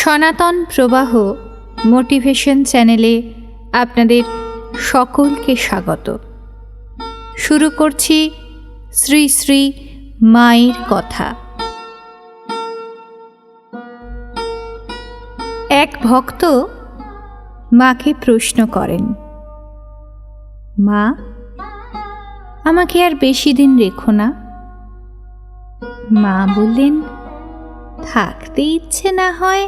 সনাতন প্রবাহ মোটিভেশন চ্যানেলে আপনাদের সকলকে স্বাগত। শুরু করছি শ্রী শ্রী মায়ের কথা। এক ভক্ত মাকে প্রশ্ন করেন, মা, আমাকে আর বেশি দিন রেখো না? মা বললেন, থাকতে ইচ্ছে না হয়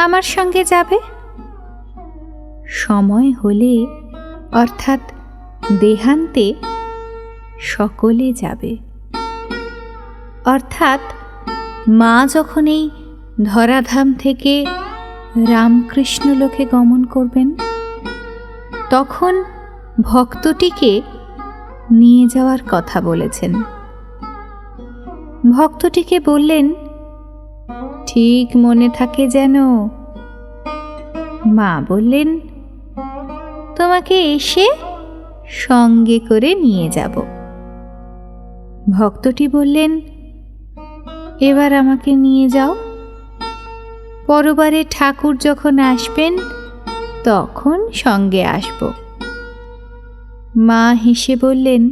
আমার সঙ্গে যাবে? সময় হলে, অর্থাৎ দেহান্তে, সকলে যাবে। অর্থাৎ মা যখন এই ধরাধাম থেকে রামকৃষ্ণ লোকে গমন করবেন, তখন ভক্তটিকে নিয়ে যাওয়ার কথা বলেছেন। ভক্তটিকে বললেন ঠিক মনে থাকে যেন। মা বললেন, তোমাকে এসে সঙ্গে করে নিয়ে যাব। ভক্তটি বললেন, এবার আমাকে নিয়ে যাও। পরবারে ঠাকুর যখন আসবেন, তখন সঙ্গে আসব। মা হেসে বললেন,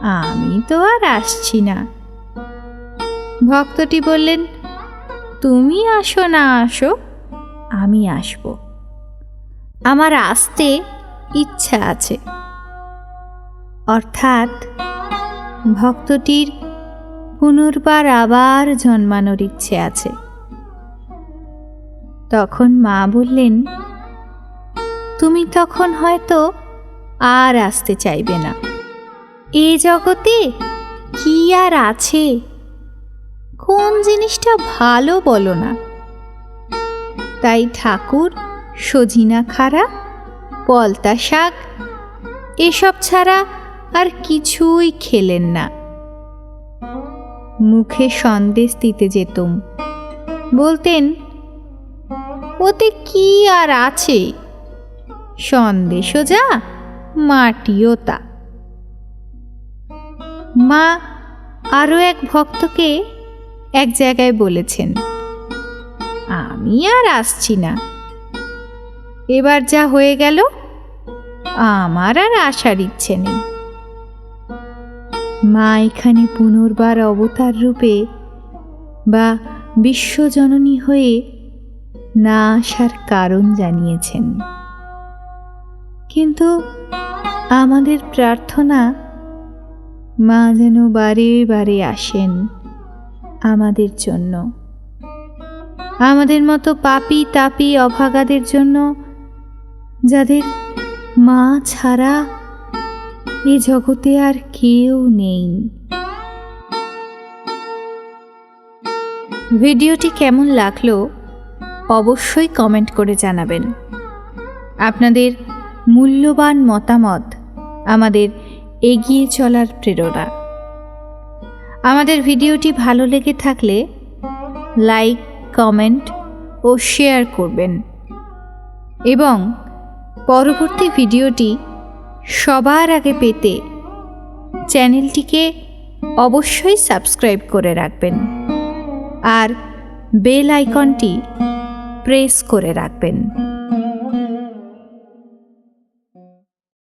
আমি তো আর আসছি না। ভক্তটি বললেন তুমি আসো না আসো, আমি আসব। আমার আসতে ইচ্ছা আছে। অর্থাৎ ভক্তটির পুনর্বার আবার জন্মানোর ইচ্ছে আছে। তখন মা বললেন, তুমি তখন হয়তো আর আসতে চাইবে না। এ জগতে কি আর আছে? কোন জিনিসটা ভালো বলো না। তাই ঠাকুর, সজিনা খাড়া, পলতা শাক, এসব ছাড়া আর কিছুই খেলেন না। মুখে সন্দেশ দিতে যেতুম। বলতেন, ওতে কি আর আছে? সন্দেশও যা, মাটিও তা। মা আরও এক ভক্তকে এক জায়গায় বলেছেন, আমি আর আসছি না। এবার যা হয়ে গেল, আমার আর আসার ইচ্ছে নেই। মা এখানে পুনর্বার অবতার রূপে বা বিশ্বজননী হয়ে না আসার কারণ জানিয়েছেন। কিন্তু আমাদের প্রার্থনা মা যেন বারে বারে আসেন। আমাদের জন্য। আমাদের মতো পাপি তাপি অভাগাদের জন্য যাদের মা ছাড়া এ জগতে আর কেউ নেই। ভিডিওটি কেমন লাগল অবশ্যই কমেন্ট করে জানাবেন। আপনাদের মূল্যবান মতামত আমাদের এগিয়ে চলার প্রেরণা। আমাদের ভিডিওটি ভালো লেগে থাকলে লাইক, কমেন্ট ও শেয়ার করবেন। এবং পরবর্তী ভিডিওটি সবার আগে পেতে চ্যানেলটিকে অবশ্যই সাবস্ক্রাইব করে রাখবেন। আর বেল আইকনটি প্রেস করে রাখবেন।